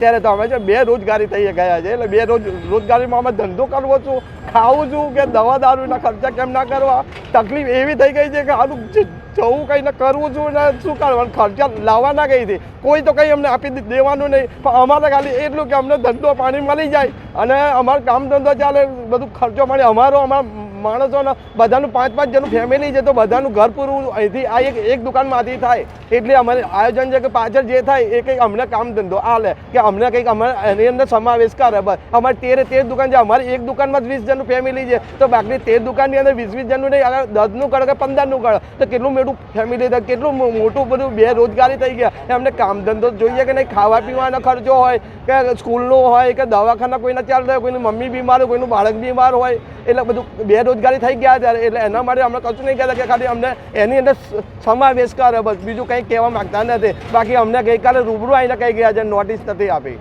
ત્યારે તો અમે છે બે રોજગારી થઈ ગયા છે, એટલે બે રોજ રોજગારીમાં અમે ધંધો કરવો છું, ખાવું છું કે દવા દારૂના ખર્ચા કેમ ના કરવા? તકલીફ એવી થઈ ગઈ છે કે આનું જવું કંઈ ને કરવું છું ને શું કરવાનું? ખર્ચા લાવવાના કઈ હતી કોઈ તો કંઈ અમને આપી દેવાનું નહીં. પણ અમારે ખાલી એટલું કે અમને ધંધો પાણી મળી જાય અને અમારો કામ ધંધો ચાલે, બધું ખર્ચો મળે. અમારો અમારા માણસોને બધાનું પાંચ પાંચ જણનું ફેમિલી છે તો બધાનું ઘર પૂરું અહીંથી આ એક એક દુકાનમાંથી થાય. એટલે અમારે આયોજન છે કે પાછળ જે થાય એ કંઈક અમને કામ ધંધો આ લે કે અમને કંઈક અમારે એની અંદર સમાવેશ કરે બસ. અમારે તેરે તેર દુકાન છે, અમારી એક દુકાનમાં જ વીસ જણનું ફેમિલી છે. તો બાકી તેર દુકાનની અંદર વીસ વીસ જણનું નહીં, અગર દસનું કરે કે પંદરનું કરે તો કેટલું મોટું ફેમિલી થાય, કેટલું મોટું બધું બે રોજગારી થઈ ગયા. એમને કામ ધંધો જોઈએ કે નહીં ખાવા પીવાનો ખર્ચો હોય કે સ્કૂલનો હોય કે દવાખાના કોઈના ચાલતા હોય, કોઈની મમ્મી બીમાર હોય, કોઈનું બાળક બીમાર હોય, એટલે બધું બેરોજગારી થઈ ગયા ત્યારે એટલે એના માટે અમે કશું નહીં કહેતા કે ખાલી અમને એની અંદર સમાવેશ કરે, બસ. બીજું કંઈ કહેવા માંગતા નથી. બાકી અમને ગઈકાલે રૂબરૂ આવીને કહી ગયા છે નોટિસ નથી આપી.